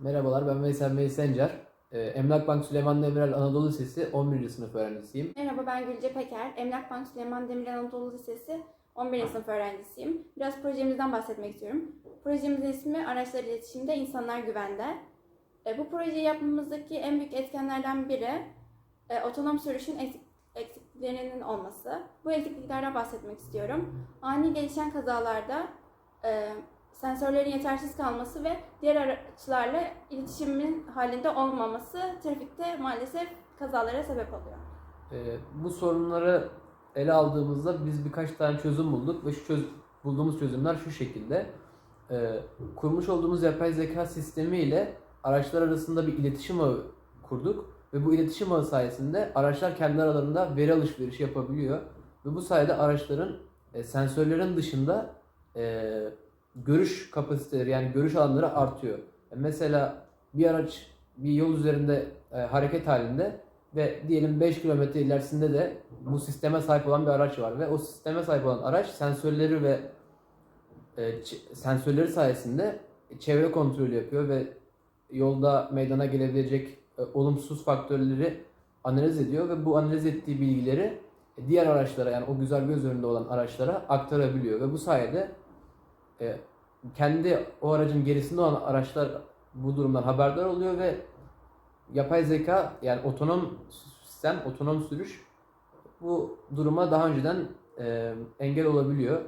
Merhabalar ben Veysel Bey Sencer. Ee, Emlak Bank Süleyman Demirel Anadolu Lisesi 11. sınıf öğrencisiyim. Merhaba ben Gülce Peker. Emlak Bank Süleyman Demirel Anadolu Lisesi 11. sınıf öğrencisiyim. Biraz projemizden bahsetmek istiyorum. Projemizin ismi Araçlar İletişimde İnsanlar Güvende. E, bu projeyi yapmamızdaki en büyük etkenlerden biri e, otonom sürüşün eksik- eksikliklerinin olması. Bu eksikliklerden bahsetmek istiyorum. Ani gelişen kazalarda e, sensörlerin yetersiz kalması ve diğer araçlarla iletişimin halinde olmaması trafikte maalesef kazalara sebep oluyor. Ee, bu sorunları ele aldığımızda biz birkaç tane çözüm bulduk ve şu çöz bulduğumuz çözümler şu şekilde. Ee, kurmuş olduğumuz yapay zeka sistemi ile araçlar arasında bir iletişim ağı kurduk ve bu iletişim ağı sayesinde araçlar kendi aralarında veri alışverişi yapabiliyor ve bu sayede araçların e, sensörlerin dışında e, görüş kapasiteleri yani görüş alanları artıyor. E, mesela bir araç bir yol üzerinde e, hareket halinde ve diyelim 5 kilometre ilerisinde de bu sisteme sahip olan bir araç var ve o sisteme sahip olan araç sensörleri ve e, sensörleri sayesinde çevre kontrolü yapıyor ve yolda meydana gelebilecek e, olumsuz faktörleri analiz ediyor ve bu analiz ettiği bilgileri diğer araçlara yani o güzel göz önünde olan araçlara aktarabiliyor ve bu sayede e, kendi o aracın gerisinde olan araçlar bu durumdan haberdar oluyor ve yapay zeka yani otonom sistem, otonom sürüş bu duruma daha önceden e, engel olabiliyor.